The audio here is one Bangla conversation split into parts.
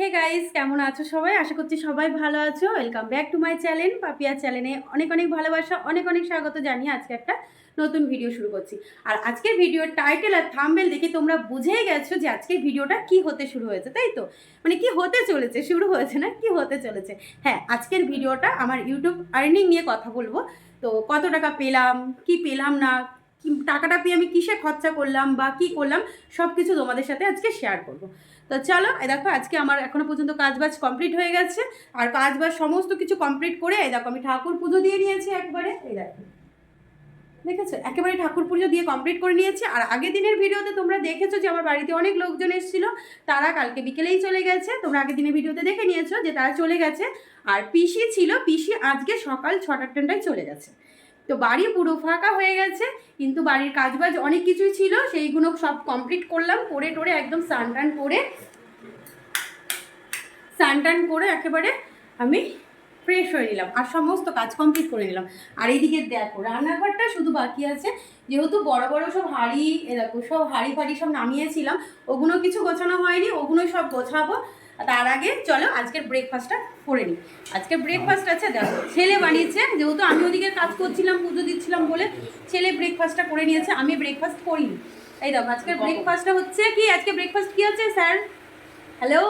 হে গাইস কেমন আছো সবাই? আশা করছি সবাই ভালো আছো। Welcome back to my channel Papiya চ্যানেলে অনেক অনেক ভালোবাসা, অনেক অনেক স্বাগত জানিয়ে আজকে একটা নতুন ভিডিও শুরু করছি। আর আজকের ভিডিওর টাইটেল আর থাম্বেল দেখে তোমরা বুঝেই গেছো যে আজকের ভিডিওটা কি হতে শুরু হয়েছে, তাই তো? মানে কি হতে চলেছে, শুরু হয়েছে না? কি হতে চলেছে? হ্যাঁ আজকের ভিডিওটা আমার ইউটিউব আর্নিং নিয়ে কথা বলব। তো কত টাকা পেলাম, কি পেলাম না টাকাটা পেয়ে আমি কিসে খরচা করলাম বা কি করলাম সব কিছু তোমাদের সাথে আজকে শেয়ার করব। তো চলো, এই দেখো, আজকে আমার এখনও পর্যন্ত কাজবাজ কমপ্লিট হয়ে গেছে। আর কাজবাজ সমস্ত কিছু কমপ্লিট করে, এই দেখো, আমি ঠাকুর পুজো দিয়ে নিয়েছি একবারে, এই দেখো। দেখেছ? একেবারে ঠাকুর পুজো দিয়ে কমপ্লিট করে নিয়েছি। আর আগের দিনের ভিডিওতে তোমরা দেখেছ যে আমার বাড়িতে অনেক লোকজন এসেছিল, তারা কালকে বিকেলেই চলে গেছে। তোমরা আগের দিনের ভিডিওতে দেখে নিয়েছো যে তারা চলে গেছে। আর পিসি ছিল, পিসি আজকে সকাল ছটার ট্রেনটায় চলে গেছে। তো বাড়ি পুরো ফাঁকা হয়ে গেছে, কিন্তু বাড়ির কাজবাজ অনেক কিছুই ছিল, সেইগুলো সব কমপ্লিট করলাম, করে টোরে একদম স্নান টান করে, স্নান টান করে একেবারে আমি ফ্রেশ হয়ে নিলাম, আর সমস্ত কাজ কমপ্লিট করে নিলাম। আর এইদিকে দেখো, রান্নাঘরটা শুধু বাকি আছে, যেহেতু বড় বড় সব হাঁড়ি দেখো সব হাঁড়ি ফাড়ি সব নামিয়েছিলাম, ওগুলো কিছু গোছানো হয়নি ওগুলো সব গোছাবো। তার আগে চলো আজকের ব্রেকফাস্টটা করে নিই। আজকে ব্রেকফাস্ট আছে দেখো ছেলে বানিয়েছে যেহেতু আমি ওদিকে কাজ করছিলাম পুজো দিচ্ছিলাম বলে ছেলে ব্রেকফাস্টটা করে নিয়েছে আমি ব্রেকফাস্ট করিনি। এই দেখো আজকের ব্রেকফাস্টটা হচ্ছে কি? আজকে ব্রেকফাস্ট কি আছে স্যার? হ্যালো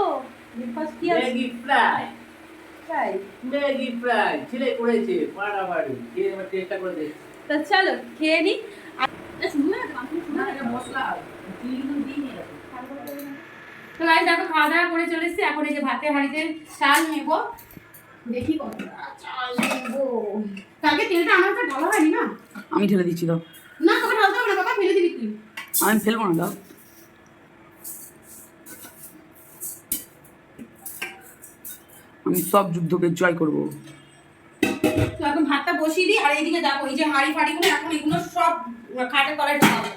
ব্রেকফাস্ট কি আছে? ম্যাগি ফ্রাই তাই ম্যাগি ফ্রাই ছেলে করেছে পাড়াবাড়ি খেয়ে এবার চেষ্টা করে দেখ তা চলো খেয়ে না, মশলা এখন। তো গাইজ দেখো খাওয়া দাওয়া করে চলে এসেছি। এখন এই যে ভাতের হাঁড়িতে চাল নেব। দেখি কত চাল নেব। কালকে তেলটা আমার কাছে ঢালা হয়নি না? আমি ঢেলে দিচ্ছি দাও। না তোকে ঢালতে হবে না বাবা ফেলে দিবি তুই। আমি ফেলব না দাও। আমি সব যুদ্ধকে জয় করব। তো এখন ভাতটা বসিয়ে দিই আর এইদিকে দেখো এই যে হাঁড়ি ফাড়িগুলো এখন এগুলো সব তলায় ঢালাবো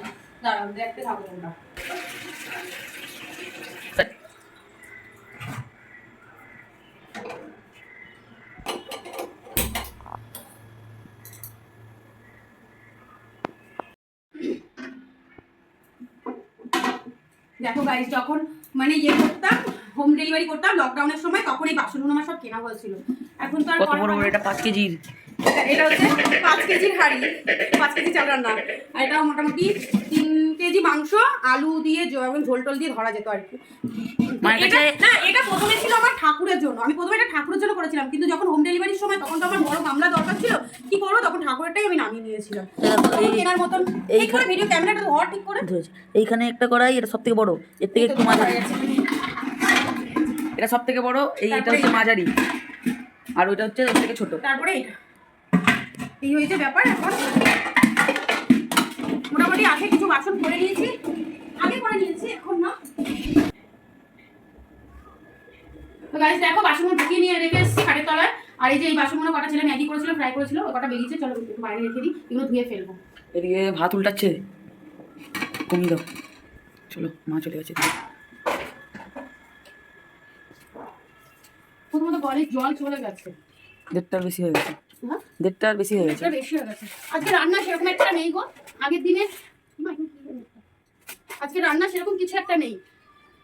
দাঁড়াও দেখতে থাকো তোমরা। দেখো গাইজ যখন মানে ইয়ে করতাম হোম ডেলিভারি করতাম লকডাউনের সময় তখন এই বাসনগুলো আমার সব কেনা হয়েছিল। এখন তো আর কত বড় বড় এটা পাঁচ কেজির। এটা- হচ্ছে পাঁচ কেজির হাড়ি পাঁচ কেজি চাল রান্না। আর এটা মোটামুটি কেজি মাংস আলু দিয়ে ঝোল টোল দিয়ে ধরা যেত আর কি। মানে এটা না এটা প্রথমে ছিল আমার ঠাকুরের জন্য। আমি প্রথমে এটা ঠাকুরের জন্য করেছিলাম কিন্তু যখন হোম ডেলিভারির সময় তখন তো আমার বড় গামলা দরকার ছিল কি করব? তখন ঠাকুরেরটাই আমি নামিয়ে নিয়েছিলাম। তখন এই- কেনার মতন এই করে ভিডিও ক্যামেরাটা ধর ঠিক করে। এইখানে একটা কড়াই এটা সব থেকে বড়। এর থেকে একটু মাঝারি। এটা সব থেকে বড় এই এটা হচ্ছে মাঝারি। আর ওইটা হচ্ছে ওর থেকে ছোট। তারপরে এটা এই হয়েছে ব্যাপার এখন মোটামুটি আগে কিছু বাসন করে নিয়েছি আগে করে নিয়েছি এখন না গাইস দেখো বাসনগুলো ঢুকিয়ে নিয়ে রেখে খাটের তলায়। আর এই যে এই বাসনগুলো কটা ছেলে ম্যাগি করেছিল ফ্রাই করেছিল কটা বেরিয়েছে চলো একটু বাইরে রেখে দিই এগুলো ধুয়ে ফেলব। এদিকে ভাত উল্টাচ্ছে। কমিয়ে দাও। চলো মা চলে গেছে। প্রথমত বলে জল চলে গেছে। দেড়টার বেশি হয়ে গেছে। হ্যাঁ? দেড়টার বেশি হয়ে গেছে। বেশি হয়ে গেছে। আজকে রান্না সেরকম একটা নেই গো। আগের দিনে আজকে রান্না সেরকম কিছু একটা নেই।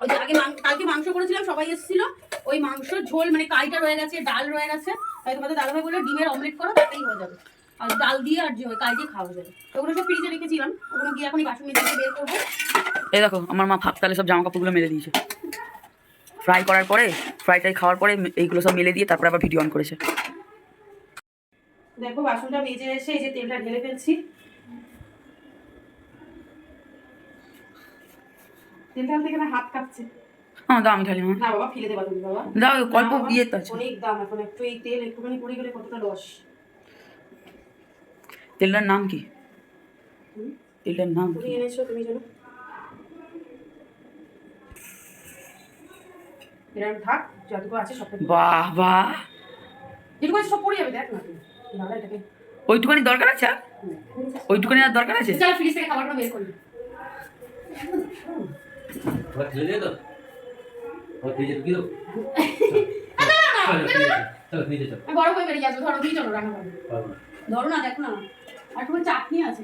ওই যে আগে কালকে মাংস করেছিলাম সবাই এসেছিল। ওই মাংস ঝোল মানে কাইটা রয়ে গেছে ডাল রয়ে গেছে। তাই তোমাদের দাদাভাই বলল ডিমের অমলেট করো তাতেই হয়ে যাবে। আর ডাল দিয়ে আর যে- কাই দিয়ে খাওয়া যাবে। ওগুলো সব ফ্রিজে রেখেছিলাম। ওগুলো গিয়ে এখন বাসন মেজে বের করব। এই দেখো আমার মা ফাঁক তালে সব জামা কাপড়গুলো মেলে দিয়েছে। ফ্রাই করার পরে ফ্রাই টাই খাওয়ার পরে এইগুলো সব মেলে দিয়ে তারপরে আবার ভিডিও অন করেছে। দেখো বাসনটা মেজে এসে এই যে তেলটা ঢেলে ফেলছি। তেলটা হাত কাঁপছে। হ্যাঁ ঢালি না বাবা ফেলে দেবা তুমি বাবা। দাও অল্প ইয়ে তো আছে। অনেক দাম এখন একটু এই তেল একটুখানি পড়ে গেলে কতটা লস তেলটার নাম কি? তেলটার নাম কি? এনেছো তুমি জানো? এরকম থাক যতটুকু আছে সব বাহ বাহ। যেটুকু আছে সব পড়ে যাবে দেখ না তুই দাদা এটাকে ওইটুখানি দরকার আছে আর? ওইটুখানি আর দরকার আছে? চল ফ্রিজ থেকে খাবারটা বের করবি এবার ঠেলে দে তো ওর ফ্রিজে ঢুকিয়ে দেবো চলো ফ্রিজে চলো বড় হয়ে বেরিয়ে ধরো দিয়ে চলো রান্না ধরো না দেখো না। আর তোমার চাটনি আছে?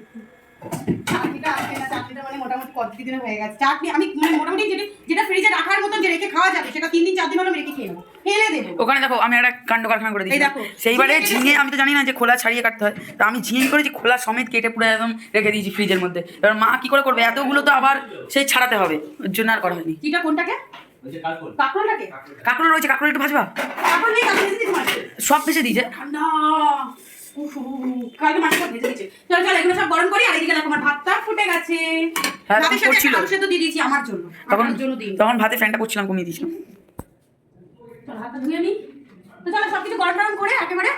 মানে মোটামুটি কতদিন হয়ে গেছে। চাটনি আমি মানে মোটামুটি যেটা যেটা ফ্রিজে রাখার মতন যে রেখে খাওয়া যাবে সেটা তিন দিন চার দিন হলো আমি রেখে খেয়ে নেব। ফেলে দেবো। ওখানে দেখো আমি একটা কাণ্ড কারখানা করে দেখো। সেইবারে ঝিঙে আমি তো জানি না যে খোলা ছাড়িয়ে কাটতে হয়। তা আমি ঝিঙে করেছি খোলা সমেত কেটে পুরো একদম রেখে দিয়েছি ফ্রিজের মধ্যে। এবার মা কি করে করবে? এতগুলো তো আবার সেই ছাড়াতে হবে। ওর জন্য আর করা হয়নি। কিটা কোনটাকে? রয়েছে কাঁকড়ো একটু ভাজবা। সব ভেজে দিয়েছে। ঠান্ডা। কালকে মাছটা ভেজে দিচ্ছে চলো চলো এগুলো সব গরম করি আর এদিকে দেখো আমার ভাতটা ফুটে গেছে। হ্যাঁ, ভাতের সাথে একটা আলু সেদ্ধ দিয়ে দিয়েছি আমার জন্য তখন আমার জন্য দিই তখন ভাতে ফ্যানটা করছিলাম কমিয়ে দিয়েছিলাম চলো হাতটা ধুয়ে নিই তো চলো সব কিছু গরম গরম করে একেবারে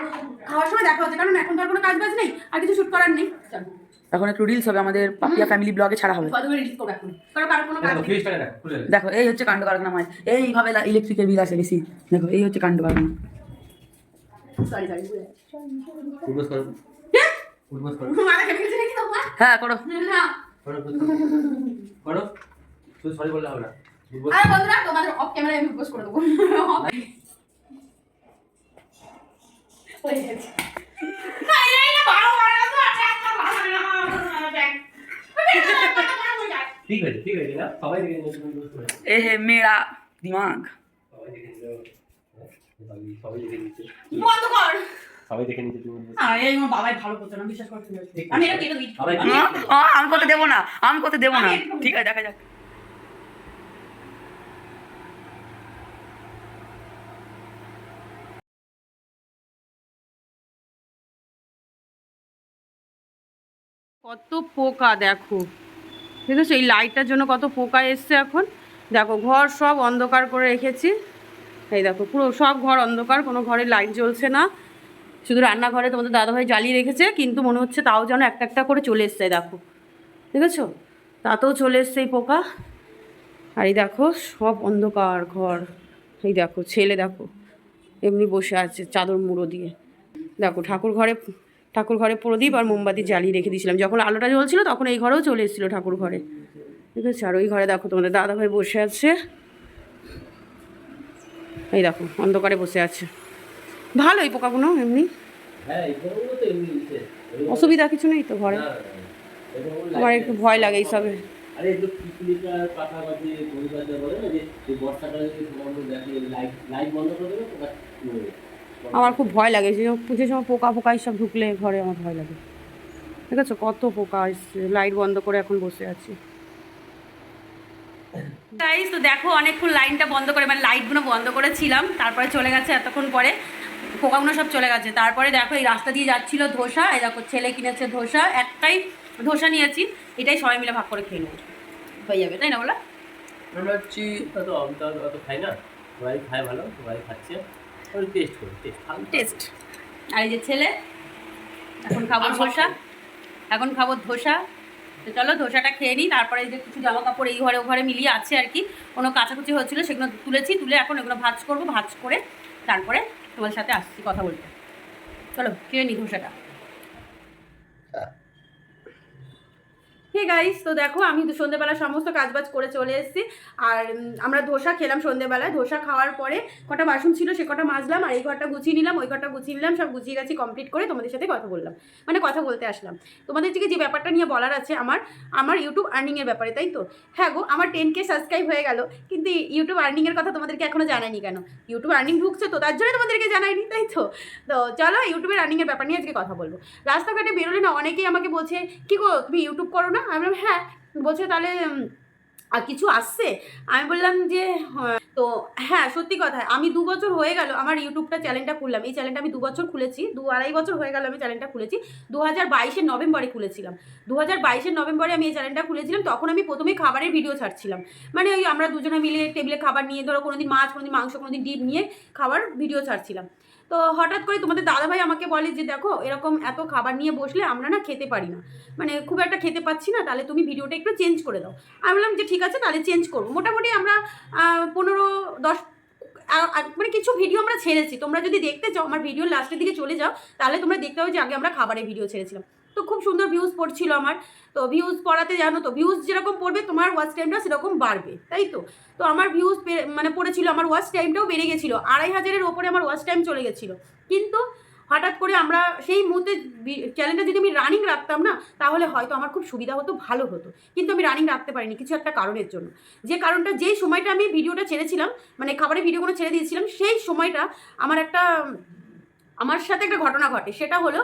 খাওয়ার সময় দেখা হচ্ছে কারণ এখন তো আর কোনো কাজ বাজ নেই আর কিছু শুট করার নেই। চলো। এখন একটু রিলস হবে আমাদের পাপিয়া ফ্যামিলি ব্লগে ছাড়া হবে। দেখো এই হচ্ছে কাণ্ড কারখানা হয় এইভাবে ইলেকট্রিকের বিল আসে বেশি। দেখো এই হচ্ছে কাণ্ড কারখানা। সরি সরি উঠবোস করো উঠবোস করো মাথা খেপে গেছে নাকি তোমার হ্যাঁ করো। না করো করো। করো। সরি বললে হবে না। আর বন্ধুরা তোমাদের অফ ক্যামেরায় আমি পোস্ট করে দেবো। গেছে। এই, এই, না, বারো, বারো, বারো, ঠিক হয়েছে ঠিক হয়েছে না সবাই দেখে নিয়েছে তুমি উঠবোস করে এ হে মেরা দিমাগ। সবাই দেখে নিয়েছে সবাই দেখে নিয়েছে বন্ধ কর সবাই দেখে নিয়েছে তুমি আরে আমার বাবাই ভালো করছে না বিশ্বাস করতে আমি এটা কেটে দিই। আমি আহ, আহ, আমি করতে দেবো না আমি করতে দেবো না। ঠিক আছে দেখা যাক। কত পোকা দেখো। দেখেছ এই লাইটটার জন্য কত পোকা এসছে এখন? দেখো ঘর সব অন্ধকার করে রেখেছি। এই দেখো, পুরো সব ঘর অন্ধকার, কোনো ঘরে লাইট জ্বলছে না। শুধু রান্নাঘরে তোমাদের দাদাভাই জ্বালিয়ে রেখেছে, কিন্তু মনে হচ্ছে তাও যেন একটা একটা করে চলে এসছে দেখো। দেখেছ? তাতেও চলে এসছে এই পোকা। আর এই দেখো, সব অন্ধকার ঘর। এই দেখো, ছেলে দেখো, এমনি বসে আছে চাদর মুড়ো দিয়ে। দেখো, ঠাকুর ঘরে ঠাকুর ঘরে প্রদীপ আর মোমবাতি জ্বালিয়ে রেখে দিয়েছিলাম। যখন আলোটা জ্বলছিল, তখন এই ঘরেও চলে এসেছিল ঠাকুর ঘরে। ঠিক আছে আর ওই ঘরে দেখো, তোমাদের দাদাভাই বসে আছে। এই দেখো অন্ধকারে বসে আছে। ভালো এই পোকাগুলো এমনি? হ্যাঁ অসুবিধা কিছু নেই তো ঘরে? আমার একটু ভয় লাগে এইসবে। আরে এগুলো পিপিলিকা পাতা বাজে বলে না যে এই বর্ষাকালে যদি বন্ধ দেখে লাইট লাইট বন্ধ করে দেবে পোকা আমার খুব ভয় লাগে যে যে সময় পোকা পোকা এইসব ঢুকলে ঘরে আমার ভয় লাগে। ঠিক আছে কত পোকা এসছে লাইট বন্ধ করে এখন বসে আছি। গাইস তো দেখো অনেকক্ষণ লাইনটা বন্ধ করে মানে লাইটগুলো বন্ধ করেছিলাম তারপরে চলে গেছে এতক্ষণ পরে। পোকাগুলো সব চলে গেছে। তারপরে দেখো এই রাস্তা দিয়ে যাচ্ছিল ধোসা এই দেখো ছেলে কিনেছে ধোসা একটাই ধোসা নিয়েছি এটাই সবাই মিলে ভাগ করে খেয়ে নেব হয়ে যাবে তাই না বলা? আমরা হচ্ছি অত অত খাই না। সবাই খায় ভালো সবাই খাচ্ছে। টেস্ট করি টেস্ট টেস্ট আর এই যে ছেলে এখন খাব ধোসা এখন খাব ধোসা। তো চলো ধোসাটা খেয়ে নিই, তারপরে যে কিছু জামা কাপড় এই ঘরে ও ঘরে মিলিয়ে আছে আর কি। কোনো কাছাকুচি হচ্ছিল, সেগুলো তুলেছি, তুলে এখন এগুলো ভাজ করব, ভাজ করে তারপরে তোমার সাথে আসছি কথা বলতে। চলো খেয়ে নিই ধোসাটা। হে গাইস তো দেখো, আমি সন্ধ্যেবেলা সমস্ত কাজবাজ করে চলে এসেছি। আর আমরা ধোসা খেলাম সন্ধ্যেবেলায়। ধোসা খাওয়ার পরে কটা বাসন ছিল, সে কটা মাজলাম, আর এই ঘরটা গুছিয়ে নিলাম, ওই ঘরটা গুছিয়ে নিলাম, সব গুছিয়ে গেছি কমপ্লিট করে তোমাদের সাথে কথা বললাম। মানে কথা বলতে আসলাম। তোমাদের থেকে যে ব্যাপারটা নিয়ে বলার আছে আমার আমার ইউটিউব আর্নিংয়ের ব্যাপারে, তাই তো? হ্যাঁ গো, আমার টেন কে সাবস্ক্রাইব হয়ে গেল, কিন্তু ইউটিউব আর্নিংয়ের কথা তোমাদেরকে এখনও জানাইনি কেন? ইউটিউব আর্নিং ঢুকছে তো, তার জন্য তোমাদেরকে জানাইনি তাই তো? তো চলো ইউটিউবের আর্নিংয়ের ব্যাপার নিয়ে আজকে কথা বলব। রাস্তাঘাটে বেরোলে না, অনেকেই আমাকে বলছে, কি গো, তুমি ইউটিউব করো না? আমি বললাম হ্যাঁ বলছে তাহলে আর কিছু আসছে? আমি বললাম যে হ্যাঁ। তো হ্যাঁ সত্যি কথা, আমি দু বছর হয়ে গেল আমার ইউটিউবটা চ্যানেলটা খুললাম। এই চ্যানেলটা আমি দু বছর খুলেছি, দু আড়াই বছর হয়ে গেল আমি চ্যানেলটা খুলেছি। দু হাজার বাইশের নভেম্বরে খুলেছিলাম। দু হাজার বাইশের নভেম্বরে আমি এই চ্যানেলটা খুলেছিলাম, তখন আমি প্রথমে খাবারের ভিডিও ছাড়ছিলাম। মানে ওই আমরা দুজনে মিলে টেবিলে খাবার নিয়ে, ধরো কোনোদিন মাছ, কোনোদিন মাংস, কোনোদিন ডিম নিয়ে খাবার ভিডিও ছাড়ছিলাম। তো হঠাৎ করে তোমাদের দাদাভাই আমাকে বলে যে, দেখো, এরকম এত খাবার নিয়ে বসলে আমরা না খেতে পারি না। মানে খুব একটা খেতে পাচ্ছি না, তাহলে তুমি ভিডিওটা একটু চেঞ্জ করে দাও। আমি বললাম যে, ঠিক আছে, তাহলে চেঞ্জ করব। মোটামুটি আমরা পনেরো, দশ মানে কিছু ভিডিও আমরা ছেড়েছি। তোমরা যদি দেখতে চাও, আমার ভিডিও লাস্টের দিকে চলে যাও, তাহলে তোমরা দেখতে হবে যে, আগে আমরা খাবারের ভিডিও ছেড়েছিলাম। তো খুব সুন্দর ভিউজ পড়ছিল আমার। তো ভিউজ পড়াতে জানো তো ভিউজ যেরকম পড়বে তোমার ওয়াচ টাইমটা সেরকম বাড়বে, তাই তো? তো আমার ভিউজ মানে পড়েছিল, আমার ওয়াচ টাইমটাও বেড়ে গেছিল, আড়াই হাজারের ওপরে আমার ওয়াচ টাইম চলে গেছিল। কিন্তু হঠাৎ করে আমরা সেই মুহূর্তে চ্যানেলটা যদি আমি রানিং রাখতাম না, তাহলে হয়তো আমার খুব সুবিধা হতো, ভালো হতো। কিন্তু আমি রানিং রাখতে পারিনি, কিছু একটা কারণের জন্য। যে কারণটা যেই সময়টা আমি ভিডিওটা ছেড়েছিলাম মানে খাবারের ভিডিওগুলো ছেড়ে দিয়েছিলাম, সেই সময়টা আমার একটা, আমার সাথে একটা ঘটনা ঘটে, সেটা হলো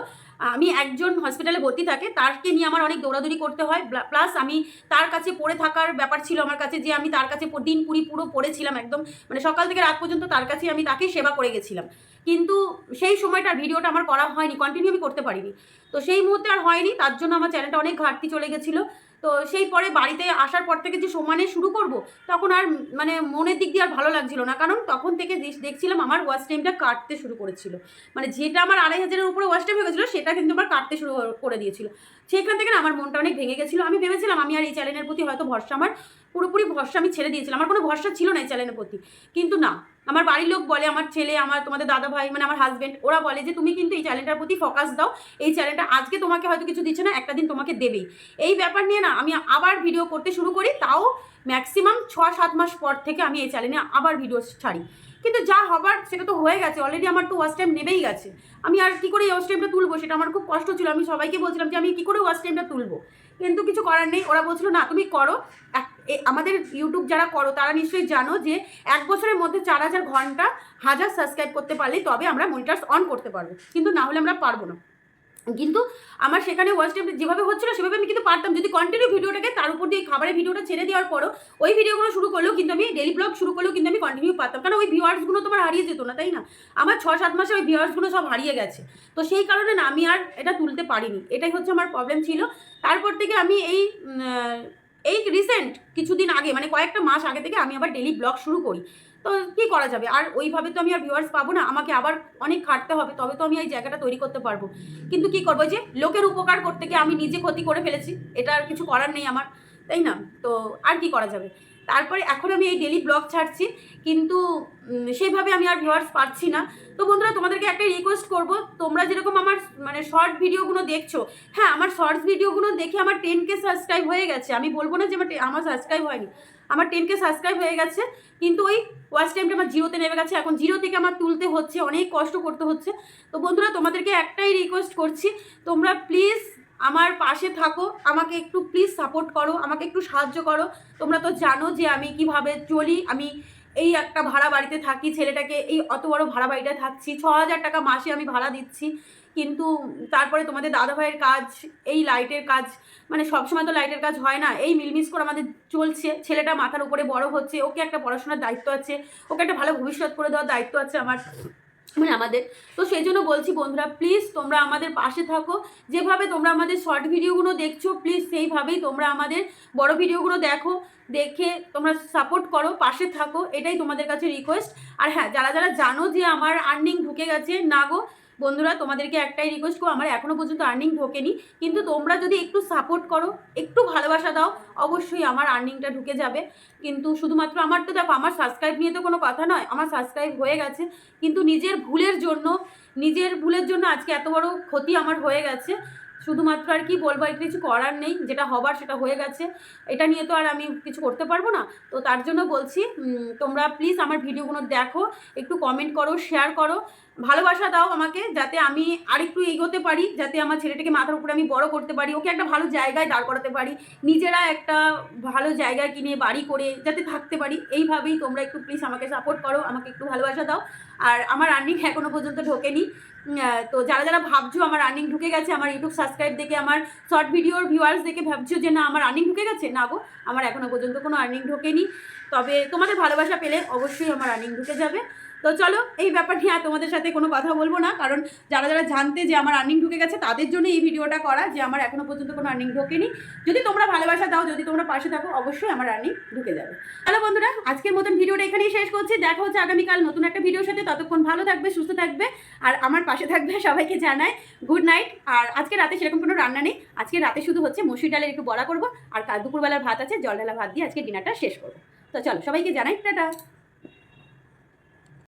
আমি একজন হসপিটালে ভর্তি থাকে, তারকে নিয়ে আমার অনেক দৌড়াদৌড়ি করতে হয়। প্লাস আমি তার কাছে পড়ে থাকার ব্যাপার ছিল আমার কাছে যে আমি তার কাছে দিন পুরি পুরো পড়েছিলাম একদম। মানে সকাল থেকে রাত পর্যন্ত তার কাছে আমি তাকে সেবা করে গেছিলাম। কিন্তু সেই সময়টার ভিডিওটা আমার করা হয়নি কন্টিনিউ আমি করতে পারিনি। তো সেই মুহূর্তে আর হয়নি, তার জন্য আমার চ্যানেলটা অনেক ঘাটতি চলে গেছিল। তো সেই পরে বাড়িতে আসার পর থেকে যে সমানে শুরু করব, তখন আর মানে মনের দিক দিয়ে আর ভালো লাগছিল না। কারণ তখন থেকে দেখছিলাম আমার ওয়াচ টাইমটা কাটতে শুরু করেছিল। মানে যেটা আমার আড়াই হাজারের উপরে ওয়াচ টাইম হয়ে গেছিল, সেটা কিন্তু আমার কাটতে শুরু করে দিয়েছিল। সেখান থেকে না আমার মনটা অনেক ভেঙে গেছিল। আমি ভেবেছিলাম আমি আর এই চ্যানেলের প্রতি হয়তো ভরসা, আমার পুরোপুরি ভরসা আমি ছেড়ে দিয়েছিলাম। আমার কোনো ভরসা ছিল না এই চ্যানেলের প্রতি। কিন্তু না আমার বাড়ির লোক বলে, আমার ছেলে, আমার তোমাদের দাদা ভাই মানে আমার হাজব্যান্ড ওরা বলে যে, তুমি কিন্তু এই চ্যানেলটার প্রতি ফোকাস দাও। এই চ্যানেলটা আজকে তোমাকে হয়তো কিছু দিচ্ছে না, একটা দিন তোমাকে দেবেই। এই ব্যাপার নিয়ে না, আমি আবার ভিডিও করতে শুরু করি, তাও ম্যাক্সিমাম ছ সাত মাস পর থেকে আমি এই চ্যানেলে আবার ভিডিও ছাড়ি। কিন্তু যা হবার, সেটা তো হয়ে গেছে অলরেডি আমার তো ওয়াচ টাইম নেবেই গেছে। আমি আর কি করে ওয়াচ টাইমটা তুলবো, সেটা আমার খুব কষ্ট ছিল। আমি সবাইকে বলছিলাম যে, আমি কি করে ওয়াচ টাইমটা তুলবো? কিন্তু কিছু করার নেই। ওরা বলছিল, না, তুমি করো এক- আমাদের ইউটিউব যারা করো, তারা নিশ্চয়ই জানো যে এক বছরের মধ্যে চার হাজার ঘণ্টা, হাজার সাবস্ক্রাইব করতে পারলে তবে আমরা মনিটার্স অন করতে পারব। কিন্তু না হলে আমরা পারব না। কিন্তু আমার সেখানে ওয়াচ টাইম যেভাবে হচ্ছিল, সেভাবে আমি কিন্তু পারতাম। যদি কন্টিনিউ ভিডিওটাকে তার উপর দিয়ে খাবারের ভিডিওটা ছেড়ে দেওয়ার পরও ওই ভিডিওগুলো শুরু করলেও কিন্তু আমি ডেলি ব্লগ শুরু করলেও কিন্তু আমি কন্টিনিউ পারতাম। কারণ ওই ভিউয়ার্সগুলো তোমার হারিয়ে যেত না, তাই না? আমার ছ সাত মাসে ওই ভিউয়ার্সগুলো সব হারিয়ে গেছে। তো সেই কারণে না আমি আর এটা তুলতে পারিনি। এটাই হচ্ছে আমার প্রবলেম ছিল। তারপর থেকে আমি এই এই রিসেন্ট কিছুদিন আগে মানে কয়েকটা মাস আগে থেকে আমি আবার ডেলি ব্লগ শুরু করি। তো কী করা যাবে? আর ওইভাবে তো আমি আর ভিউয়ার্স পাবো না, আমাকে আবার অনেক খাটতে হবে, তবে তো আমি এই জায়গাটা তৈরি করতে পারব। কিন্তু কি করব যে লোকের উপকার করতে গিয়ে আমি নিজে ক্ষতি করে ফেলেছি, এটা আর কিছু করার নেই আমার, তাই না? তো আর কি করা যাবে? তারপরে এখন আমি এই ডেলি ব্লগ ছাড়ছি, কিন্তু সেইভাবে আমি আর ভিউয়ার্স পাচ্ছি না। তো বন্ধুরা, তোমাদেরকে একটা রিকোয়েস্ট করব। তোমরা যেরকম আমার মানে শর্ট ভিডিওগুলো দেখছ হ্যাঁ আমার শর্টস ভিডিওগুলো দেখে আমার টেন কে সাবস্ক্রাইব হয়ে গেছে। আমি বলব না যে আমার আমার সাবস্ক্রাইব হয়নি। আমার টেন কে সাবস্ক্রাইব হয়ে গেছে, কিন্তু ওই ওয়াচ টাইমটা আমার জিরোতে নেমে গেছে। এখন জিরো থেকে আমার তুলতে হচ্ছে, অনেক কষ্ট করতে হচ্ছে। তো বন্ধুরা, তোমাদেরকে একটাই রিকোয়েস্ট করছি, তোমরা প্লিজ আমার পাশে থাকো, আমাকে একটু প্লিজ সাপোর্ট করো, আমাকে একটু সাহায্য করো। তোমরা তো জানো যে আমি কীভাবে চলি, আমি এই একটা ভাড়া বাড়িতে থাকি, ছেলেটাকে এই অত বড় ভাড়া বাড়িটা থাকছি, ছ হাজার টাকা মাসে আমি ভাড়া দিচ্ছি। কিন্তু তারপরে তোমাদের দাদা ভাইয়ের কাজ, এই লাইটের কাজ মানে সবসময় তো লাইটের কাজ হয় না, এই মিলমিস করে আমাদের চলছে। ছেলেটা মাথার উপরে বড় হচ্ছে, ওকে একটা পড়াশোনার দায়িত্ব আছে, ওকে একটা ভালো ভবিষ্যৎ করে দেওয়ার দায়িত্ব আছে আমার। মানে আমাদের। তো সেই জন্য বলছি বন্ধুরা প্লিজ তোমরা আমাদের পাশে থাকো। যেভাবে তোমরা আমাদের শর্ট ভিডিওগুলো দেখছ প্লিজ সেইভাবেই তোমরা আমাদের বড় ভিডিওগুলো দেখো, দেখে তোমরা সাপোর্ট করো, পাশে থাকো, এটাই তোমাদের কাছে রিকোয়েস্ট আর হ্যাঁ যারা যারা জানো যে আমার আর্নিং ঢুকে গেছে, না গো বন্ধুরা, তোমাদেরকে একটাই রিকোয়েস্ট করো আমার এখনও পর্যন্ত আর্নিং ঢোকেনি, কিন্তু তোমরা যদি একটু সাপোর্ট করো, একটু ভালোবাসা দাও, অবশ্যই আমার আর্নিংটা ঢুকে যাবে। কিন্তু শুধুমাত্র আমার তো দেখো, আমার সাবস্ক্রাইব নিয়ে তো কোনো কথা নয়, আমার সাবস্ক্রাইব হয়ে গেছে। কিন্তু নিজের ভুলের জন্য, নিজের ভুলের জন্য আজকে এত বড় ক্ষতি আমার হয়ে গেছে। শুধুমাত্র আর কি বলব, আর কিছু করার নেই, যেটা হবার সেটা হয়ে গেছে। এটা নিয়ে তো আর আমি কিছু করতে পারব না। তো তার জন্য বলছি তোমরা প্লিজ আমার ভিডিওগুলো দেখো, একটু কমেন্ট করো শেয়ার করো। ভালোবাসা দাও আমাকে, যাতে আমি আরেকটু এগোতে পারি, যাতে আমার ছেলেটাকে মাথার উপরে আমি বড় করতে পারি, ওকে একটা ভালো জায়গায় দাঁড় করাতে পারি, নিজেরা একটা ভালো জায়গা কিনে, বাড়ি করে, যাতে থাকতে পারি। এইভাবেই তোমরা একটু প্লিজ আমাকে সাপোর্ট করো, আমাকে একটু ভালোবাসা দাও। আর আমার আর্নিং এখনও পর্যন্ত ঢোকেনি। তো যারা যারা ভাবছ আমার রানিং ঢুকে গেছে, আমার ইউটিউব সাবস্ক্রাইব দেখে, আমার শর্ট ভিডিওর ভিউয়ার্স দেখে ভাবছ যে না, আমার আর্নিং ঢুকে গেছে? না গো, আমার এখনও পর্যন্ত কোনো আর্নিং ঢোকেনি। তবে তোমাদের ভালোবাসা পেলে অবশ্যই আমার আর্নিং ঢুকে যাবে। তো চলো, এই ব্যাপার নিয়ে আর তোমাদের সাথে কোনো কথা বলব না, কারণ যারা যারা জানতে যে আমার আর্নিং ঢুকে গেছে, তাদের জন্য এই ভিডিওটা করা যে আমার এখনও পর্যন্ত কোনো আর্নিং ঢোকেনি। যদি তোমরা ভালোবাসা দাও, যদি তোমরা পাশে থাকো, অবশ্যই আমার আর্নিং ঢুকে যাবে। হ্যালো বন্ধুরা, আজকের মতন ভিডিওটা এখানেই শেষ করছি। দেখা হচ্ছে আগামীকাল নতুন একটা ভিডিওর সাথে। ততক্ষণ ভালো থাকবে, সুস্থ থাকবে, আর আমার পাশে থাকবে সবাইকে জানায় গুড নাইট আর আজকে রাতে সেরকম কোনো রান্না নেই। আজকে রাতে শুধু হচ্ছে মসুর ডালের একটু বড়া করব, আর কাল দুপুরবেলার ভাত আছে জল ঢালা ভাত দিয়ে আজকে ডিনারটা শেষ করব। তো চলো, সবাইকে জানাই, টাটা।